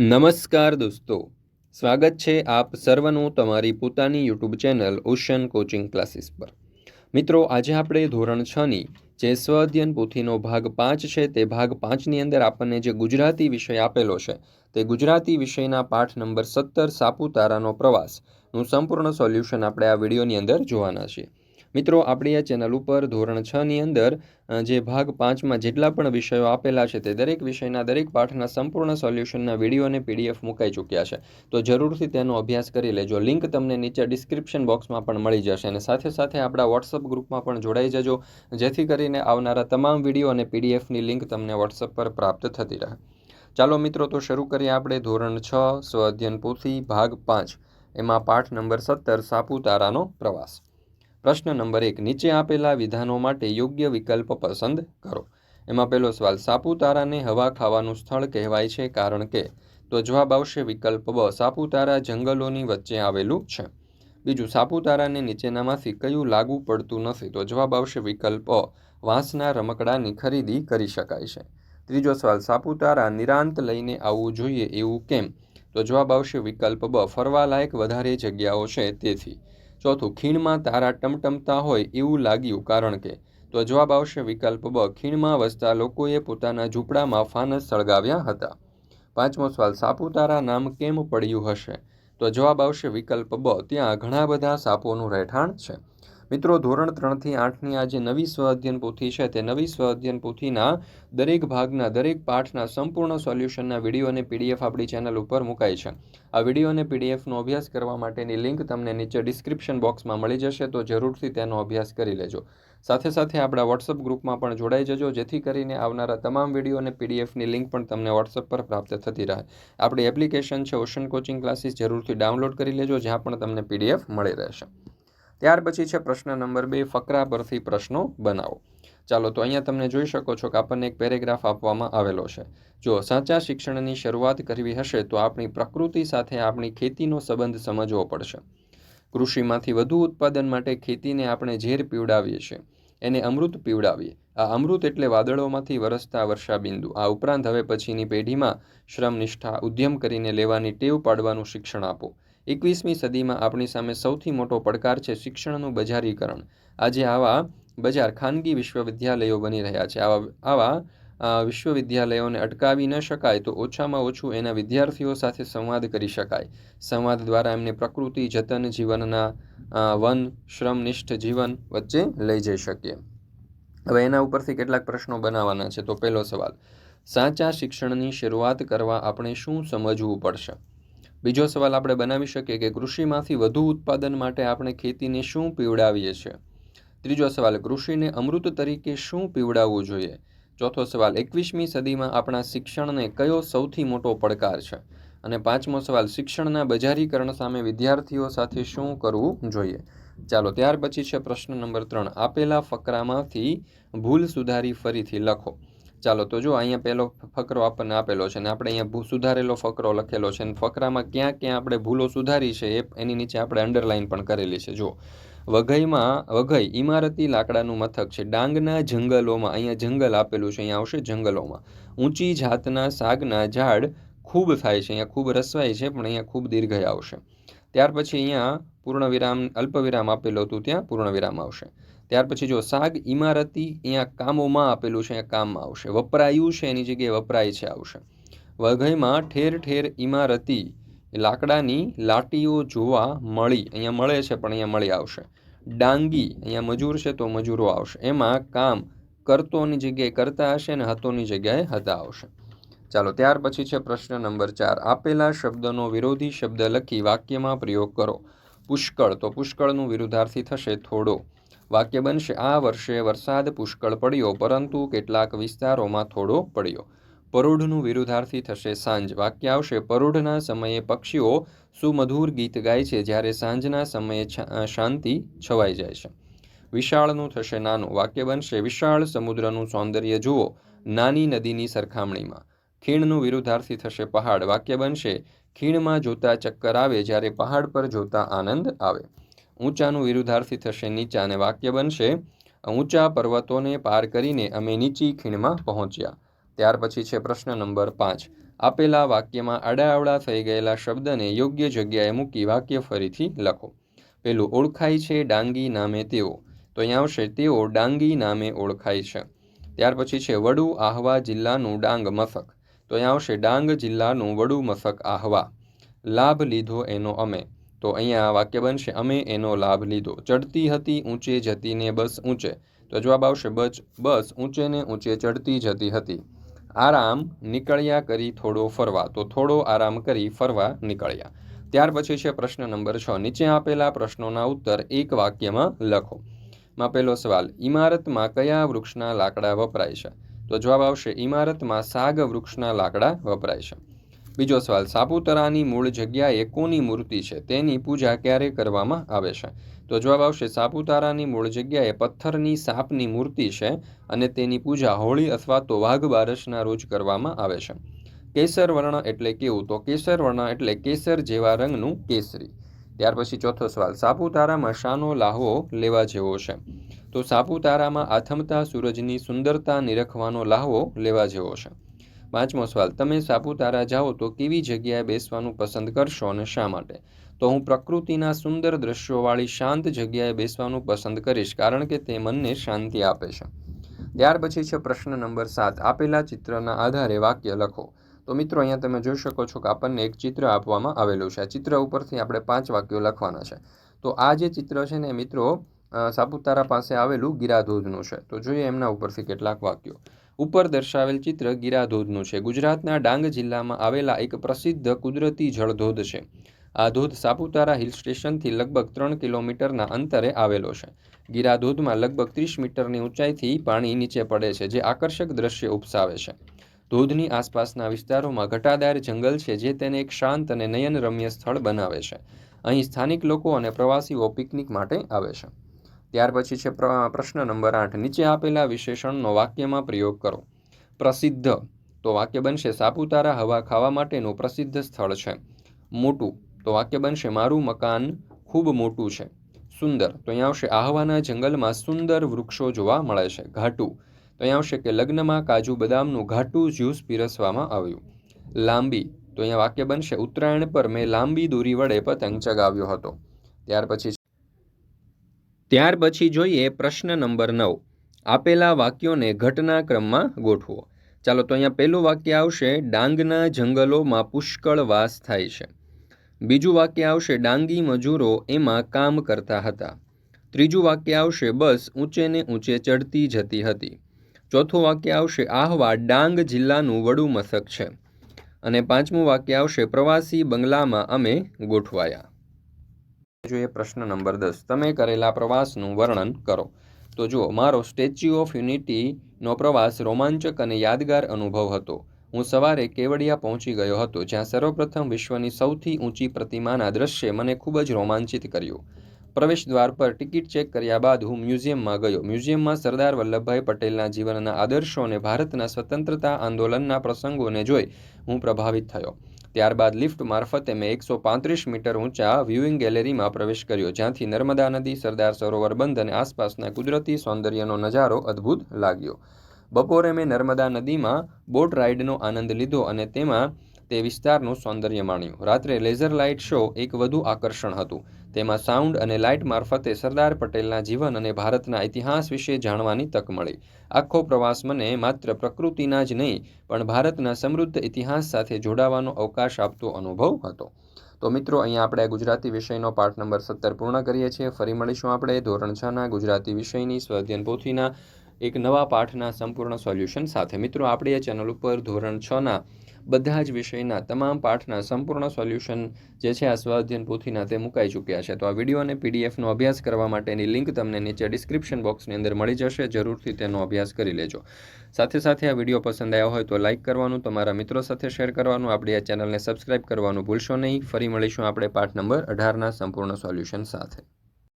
નમસ્કાર દોસ્તો. સ્વાગત છે આપ સર્વનું તમારી પોતાની YouTube channel ocean coaching classes પર. મિત્રો, આજે આપણે ધોરણ છની જે સ્વ અધ્યયન પોથીનો ભાગ પાંચ છે તે ભાગ પાંચની અંદર આપણને જે ગુજરાતી વિષય આપેલો છે તે ગુજરાતી વિષયના પાઠ નંબર સત્તર સાપુતારાનો પ્રવાસનું સંપૂર્ણ સોલ્યુશન આપણે આ વિડીયોની અંદર જોવાના છીએ. મિત્રો, આપણી આ ચેનલ ઉપર ધોરણ છની અંદર જે ભાગ પાંચમાં જેટલા પણ વિષયો આપેલા છે તે દરેક વિષયના દરેક પાઠના સંપૂર્ણ સોલ્યુશનના વીડિયો અને પીડીએફ મુકાઈ ચૂક્યા છે. તો જરૂરથી તેનો અભ્યાસ કરી લેજો. લિંક તમને નીચે ડિસ્ક્રિપ્શન બોક્સમાં પણ મળી જશે અને સાથે સાથે આપણા વોટ્સઅપ ગ્રુપમાં પણ જોડાઈ જજો, જેથી કરીને આવનારા તમામ વીડિયો અને પીડીએફની લિંક તમને વોટ્સઅપ પર પ્રાપ્ત થતી રહે. ચાલો મિત્રો, તો શરૂ કરીએ આપણે ધોરણ છ, સ્વ અધ્યયન પોથી, ભાગ પાંચ. એમાં પાઠ નંબર સત્તર, સાપુતારાનો પ્રવાસ. પ્રશ્ન નંબર એક, નીચે આપેલા વિધાનો માટે યોગ્ય વિકલ્પ પસંદ કરો. એમાં પહેલો સવાલ, સાપુતારાને હવા ખાવાનું સ્થળ કહેવાય છે કારણ કે? તો જવાબ આવશે વિકલ્પ બ, સાપુતારા જંગલોની વચ્ચે આવેલું છે. બીજું, સાપુતારાને નીચેનામાંથી કયું લાગુ પડતું નથી? તો જવાબ આવશે વિકલ્પ અ, વાંસના રમકડાની ખરીદી કરી શકાય છે. ત્રીજો સવાલ, સાપુતારા નિરાંત લઈને આવવું જોઈએ એવું કેમ? તો જવાબ આવશે વિકલ્પ બ ફરવાલાયક વધારે જગ્યાઓ છે તેથી. ચોથું, ખીણમાં તારા ટમટમતા હોય એવું લાગ્યું કારણ કે? તો જવાબ આવશે વિકલ્પ બ, ખીણમાં વસતા લોકોએ પોતાના ઝૂંપડામાં ફાનસ સળગાવ્યા હતા. પાંચમો સવાલ સાપુતારા નામ કેમ પડ્યું હશે? તો જવાબ આવશે વિકલ્પ બ, ત્યાં ઘણા બધા સાપોનું રહેઠાણ છે. મિત્રો, ધોરણ ત્રણથી આઠની આ જે નવી સ્વ અધ્યયન પોથી છે, તે નવી સ્વ અધ્યયન પોથીના દરેક ભાગના, દરેક પાઠના સંપૂર્ણ સોલ્યુશનના વીડિયો અને પીડીએફ આપણી ચેનલ ઉપર મુકાય છે. આ વીડિયો અને પીડીએફનો અભ્યાસ કરવા માટેની લિંક તમને નીચે ડિસ્ક્રિપ્શન બોક્સમાં મળી જશે, તો જરૂરથી તેનો અભ્યાસ કરી લેજો. સાથે સાથે આપણા વોટ્સઅપ ગ્રુપમાં પણ જોડાઈ જજો, જેથી કરીને આવનારા તમામ વીડિયો અને પીડીએફની લિંક પણ તમને વોટ્સઅપ પર પ્રાપ્ત થતી રહે. આપણી એપ્લિકેશન છે, ઓશન કોચિંગ ક્લાસીસ, જરૂરથી ડાઉનલોડ કરી લેજો, જ્યાં પણ તમને પીડીએફ મળી રહેશે. ત્યાર પછી છે પ્રશ્ન નંબર બે, ફકરા પરથી પ્રશ્નો બનાવો. ચાલો તો અહીંયા તમને જોઈ શકો છો કે આપણને એક પેરેગ્રાફ આપવામાં આવેલો છે. જો સાચા શિક્ષણની શરૂઆત કરવી હશે તો આપણી પ્રકૃતિ સાથે આપણી ખેતીનો સંબંધ સમજવો પડશે. કૃષિમાંથી વધુ ઉત્પાદન માટે ખેતીને આપણે ઝેર પીવડાવીએ છીએ. એને અમૃત પીવડાવીએ. આ અમૃત એટલે વાદળોમાંથી વરસતા વર્ષાબિંદુ. આ ઉપરાંત હવે પછીની પેઢીમાં શ્રમ નિષ્ઠા ઉદ્યમ કરીને લેવાની ટેવ પાડવાનું શિક્ષણ આપો. એકવીસમી સદીમાં આપણી સામે સૌથી મોટો પડકાર છે શિક્ષણનું બજારીકરણ. આજે આવા બજાર ખાનગી વિશ્વવિદ્યાલયો બની રહ્યા છે. આવા આવા વિશ્વવિદ્યાલયોને અટકાવી ન શકાય તો ઓછામાં ઓછું એના વિદ્યાર્થીઓ સાથે સંવાદ કરી શકાય. સંવાદ દ્વારા એમને પ્રકૃતિ, જતન, જીવનના વન, શ્રમનિષ્ઠ જીવન વચ્ચે લઈ જઈ શકીએ. હવે એના ઉપરથી કેટલાક પ્રશ્નો બનાવવાના છે તો પહેલો સવાલ, સાચા શિક્ષણની શરૂઆત કરવા આપણે શું સમજવું પડશે? બીજો સવાલ આપણે બનાવી શકીએ કે કૃષિમાંથી વધુ ઉત્પાદન માટે આપણે ખેતીને શું પીવડાવીએ છીએ? ત્રીજો સવાલ, કૃષિને અમૃત તરીકે શું પીવડાવવું જોઈએ? ચોથો સવાલ, એકવીસમી સદીમાં આપણા શિક્ષણને કયો સૌથી મોટો પડકાર છે? અને પાંચમો સવાલ, શિક્ષણના બજારીકરણ સામે વિદ્યાર્થીઓ સાથે શું કરવું જોઈએ? ચાલો, ત્યાર પછી છે પ્રશ્ન નંબર ત્રણ. આપેલા ફકરામાંથી ભૂલ સુધારી ફરીથી લખો. ચાલો, તો જો અહીંયા પહેલો ફકરો આપણને આપેલો છે ને, આપણે અહીંયા સુધારેલો ફકરો લખેલો છે અને ફકરામાં ક્યાં ક્યાં આપણે ભૂલો સુધારી છે એ એની નીચે આપણે અંડરલાઇન પણ કરેલી છે. જો વઘઈમાં, વઘઈ ઇમારતી લાકડાનું મથક છે. ડાંગના જંગલોમાં, અહીંયા જંગલ આપેલું છે, અહીંયા આવશે જંગલોમાં. ઊંચી જાતના શાકના ઝાડ ખૂબ થાય છે, અહીંયા ખૂબ રસવાય છે, પણ અહીંયા ખૂબ દીર્ઘય આવશે. ત્યાર પછી અહીંયા પૂર્ણ વિરામ અલ્પ વિરામ આપેલું હતું, ત્યાં પૂર્ણ વિરામ આવશે. ત્યાર પછી જો સાગ ઇમારતી અહીંયા કામોમાં આપેલું છે, અહીંયા કામમાં આવશે. વપરાયું છે, એની જગ્યાએ વપરાય છે, આવશે. વઘઈમાં ઠેર ઠેર ઇમારતી લાકડાની લાટીઓ જોવા મળી. અહીંયા મળે છે, પણ અહીંયા મળી આવશે. ડાંગી અહીંયા મજૂર છે, તો મજૂરો આવશે. એમાં કામ કરતોની જગ્યાએ કરતા હશે અને હતોની જગ્યાએ હતા આવશે. ચાલો, ત્યાર પછી છે પ્રશ્ન નંબર ચાર. આપેલા શબ્દનો વિરોધી શબ્દ લખી વાક્યમાં પ્રયોગ કરો. પુષ્કળ. તો પુષ્કળનું વિરુદ્ધાર્થી થશે થોડો. વાક્ય બનશે, આ વર્ષે વરસાદ પુષ્કળ પડ્યો, પરંતુ કેટલાક વિસ્તારોમાં થોડો પડ્યો. પરોઢનું વિરુદ્ધાર્થી થશે સાંજ. વાક્ય આવશે, પરોઢના સમયે પક્ષીઓ સુમધુર ગીત ગાય છે, જ્યારે સાંજના સમયે શાંતિ છવાઈ જાય છે. વિશાળનું થશે નાનું. વાક્ય બનશે, વિશાળ સમુદ્રનું સૌંદર્ય જુઓ, નાની નદીની સરખામણીમાં. ખીણનું વિરુદ્ધાર્થી થશે પહાડ. વાક્ય બનશે, ખીણમાં જોતા ચક્કર આવે, જ્યારે પહાડ પર જોતા આનંદ આવે. ઊંચાનું વિરુદ્ધાર્થી થશે નીચા અને વાક્ય બનશે. ઊંચા પર્વતોને પાર કરીને અમે નીચી ખીણમાં પહોંચ્યા. ત્યાર પછી છે પ્રશ્ન નંબર પાંચ. આપેલા વાક્યમાં આડાઅવળા થઈ ગયેલા શબ્દને યોગ્ય જગ્યાએ મૂકી વાક્ય ફરીથી લખો. પેલું ઓળખાય છે ડાંગી નામે તેઓ. તો અહીંયા આવશે, તેઓ ડાંગી નામે ઓળખાય છે. ત્યાર પછી છે વડુ આહવા જિલ્લાનું ડાંગ મથક. તો અહીંયા આવશે, ડાંગ જિલ્લાનું વડુ મથક આહવા. લાભ લીધો એનો અમે. તો અહીંયા વાક્ય બનશે, અમે એનો લાભ લીધો. ચડતી હતી ઊંચે જતીને બસ ઊંચે. તો જવાબ આવશે બસ બસ ઊંચે ને ઊંચે ચડતી જતી હતી. આરામ નીકળ્યા કરી થોડો ફરવા. તો થોડો આરામ કરી ફરવા નીકળ્યા. ત્યાર પછી છે પ્રશ્ન નંબર છ. નીચે આપેલા પ્રશ્નોના ઉત્તર એક વાક્યમાં લખો. માં પહેલો સવાલ, ઇમારતમાં કયા વૃક્ષના લાકડા વપરાય છે? તો જવાબ આવશે, ઇમારતમાં સાગ વૃક્ષના લાકડા વપરાય છે. બીજો સવાલ, સાપુતારાની મૂળ જગ્યાએ કોની મૂર્તિ છે? તેની પૂજા ક્યારે કરવામાં આવે છે? તો જવાબ આવશે, સાપુતારાની મૂળ જગ્યાએ પથ્થરની સાપની મૂર્તિ છે અને તેની પૂજા હોળી અથવા તો વાઘ બારસના રોજ કરવામાં આવે છે. કેસર વર્ણ એટલે કેવું? તો કેસર વર્ણ એટલે કેસર જેવા રંગનું કેસરી. ત્યાર પછી ચોથો સવાલ, સાપુતારામાં શાનો લાહવો લેવા જેવો છે? તો સાપુતારામાં આથમતા સૂરજની સુંદરતા નિરખવાનો લાહવો લેવા જેવો છે. પાંચમો સવાલ, તમે સાપુતારા જાઓ તો કેવી જગ્યાએ બેસવાનું પસંદ કરશો અને શા માટે? તો હું પ્રકૃતિના સુંદર દ્રશ્યોવાળી શાંત જગ્યાએ બેસવાનું પસંદ કરીશ કારણ કે તે મનને શાંતિ આપે છે. ત્યાર પછી છે પ્રશ્ન નંબર સાત, આપેલા ચિત્રના આધારે વાક્ય લખો. તો મિત્રો, અહીંયા તમે જોઈ શકો છો કે આપણને એક ચિત્ર આપવામાં આવેલું છે. ચિત્ર ઉપરથી આપણે પાંચ વાક્યો લખવાના છે. તો આ જે ચિત્ર છે ને મિત્રો સાપુતારા પાસે આવેલું ગિરાધોધનું છે. તો જોઈએ એમના ઉપરથી કેટલાક વાક્યો. ઉપર દર્શાવેલ ચિત્ર ગીરાધોધનું છે. ગુજરાતના ડાંગ જિલ્લામાં આવેલા એક પ્રસિદ્ધ કુદરતી જળધોધ છે. આ ધોધ સાપુતારા હિલ સ્ટેશનથી લગભગ ત્રણ કિલોમીટરના અંતરે આવેલો છે. ગિરાધોધમાં લગભગ ત્રીસ મીટરની ઊંચાઈથી પાણી નીચે પડે છે, જે આકર્ષક દ્રશ્ય ઉપસાવે છે. ધોધની આસપાસના વિસ્તારોમાં ઘટાદાર જંગલ છે, જે તેને એક શાંત અને નયનરમ્ય સ્થળ બનાવે છે. અહીં સ્થાનિક લોકો અને પ્રવાસીઓ પિકનિક માટે આવે છે. ત્યાર પછી છે પ્રશ્ન નંબર આઠ. નીચે આપેલા વિશેષણનો વાક્યમાં પ્રયોગ કરો. પ્રસિદ્ધ. તો વાક્ય બનશે, સાપુતારા હવા ખાવા માટેનું પ્રસિદ્ધ સ્થળ છે. મોટું. તો વાક્ય બનશે, મારું મકાન ખૂબ મોટું છે. સુંદર. તો અહીંયા આવશે, આહવાના જંગલમાં સુંદર વૃક્ષો જોવા મળે છે. ઘાટું. તો અહીંયા આવશે કે લગ્નમાં કાજુ બદામનું ઘાટું જ્યુસ પીરસવામાં આવ્યું. લાંબી. તો અહીંયા વાક્ય બનશે, ઉત્તરાયણ પર મેં લાંબી દોરી વડે પતંગ ચગાવ્યો હતો. ત્યાર પછી ત્યાર પછી જોઈએ પ્રશ્ન નંબર નવ. આપેલા વાક્યોને ઘટનાક્રમમાં ગોઠવો. ચાલો તો અહીંયા પહેલું વાક્ય આવશે, ડાંગના જંગલોમાં પુષ્કળ વાસ થાય છે. બીજું વાક્ય આવશે, ડાંગી મજૂરો એમાં કામ કરતા હતા. ત્રીજું વાક્ય આવશે, બસ ઊંચે ને ઊંચે ચડતી જતી હતી. ચોથું વાક્ય આવશે, આહવા ડાંગ જિલ્લાનું વડુ મથક છે. અને પાંચમું વાક્ય આવશે, પ્રવાસી બંગલામાં અમે ગોઠવાયા. જોઈએ પ્રશ્ન નંબર દસ, તમે કરેલા પ્રવાસનું વર્ણન કરો. તો જુઓ, મારો સ્ટેચ્યુ ઓફ યુનિટીનો પ્રવાસ રોમાંચક અને યાદગાર અનુભવ હતો. હું સવારે કેવડિયા પહોંચી ગયો હતો, જ્યાં સર્વપ્રથમ વિશ્વની સૌથી ઊંચી પ્રતિમાના દ્રશ્યે મને ખૂબ જ રોમાંચિત કર્યું. પ્રવેશ દ્વાર પર ટિકિટ ચેક કર્યા બાદ હું મ્યુઝિયમમાં ગયો. મ્યુઝિયમમાં સરદાર વલ્લભભાઈ પટેલના જીવનના આદર્શો અને ભારતના સ્વતંત્રતા આંદોલનના પ્રસંગોને જોઈ હું પ્રભાવિત થયો. ત્યારબાદ લિફ્ટ મારફતે મેં એકસો પાંત્રીસ મીટર ઊંચા વ્યૂઇંગ ગેલેરીમાં પ્રવેશ કર્યો, જ્યાંથી નર્મદા નદી, સરદાર સરોવર બંધ અને આસપાસના કુદરતી સૌંદર્યનો નજારો અદ્ભુત લાગ્યો. બપોરે મેં નર્મદા નદીમાં બોટ રાઇડનો આનંદ લીધો અને તેમાં તે વિસ્તારનું સૌંદર્ય માણ્યું. રાત્રે લેઝર લાઇટ શો એક વધુ આકર્ષણ હતું. તેમાં સાઉન્ડ અને લાઇટ મારફતે સરદાર પટેલના જીવન અને ભારતના ઇતિહાસ વિશે જાણવાની તક મળી. આખો પ્રવાસ મને માત્ર પ્રકૃતિના જ નહીં, પણ ભારતના સમૃદ્ધ ઇતિહાસ સાથે જોડાવાનો અવકાશ આપતો અનુભવ હતો. તો મિત્રો, અહીંયા આપણે ગુજરાતી વિષયનો પાઠ નંબર સત્તર પૂર્ણ કરીએ છીએ. ફરી મળીશું આપણે ધોરણ છના ગુજરાતી વિષયની સ્વાધ્યન પોથીના એક નવા પાઠના સંપૂર્ણ સોલ્યુશન સાથે. મિત્રો, આપણે આ ચેનલ ઉપર ધોરણ છના બધા જ વિષયના તમામ પાઠના સંપૂર્ણ સોલ્યુશન જે છે આ સ્વાધ્યન પોથીના તે મુકાઈ ચૂક્યા છે. તો આ વીડિયો અને પીડીએફનો અભ્યાસ કરવા માટેની લિંક તમને નીચે ડિસ્ક્રિપ્શન બોક્સની અંદર મળી જશે. જરૂરથી તેનો અભ્યાસ કરી લેજો. સાથે સાથે આ વીડિયો પસંદ આવ્યો હોય તો લાઇક કરવાનું, તમારા મિત્રો સાથે શેર કરવાનું, આપણી આ ચેનલને સબસ્ક્રાઇબ કરવાનું ભૂલશો નહીં. ફરી મળીશું આપણે પાઠ નંબર અઢારના સંપૂર્ણ સોલ્યુશન સાથે.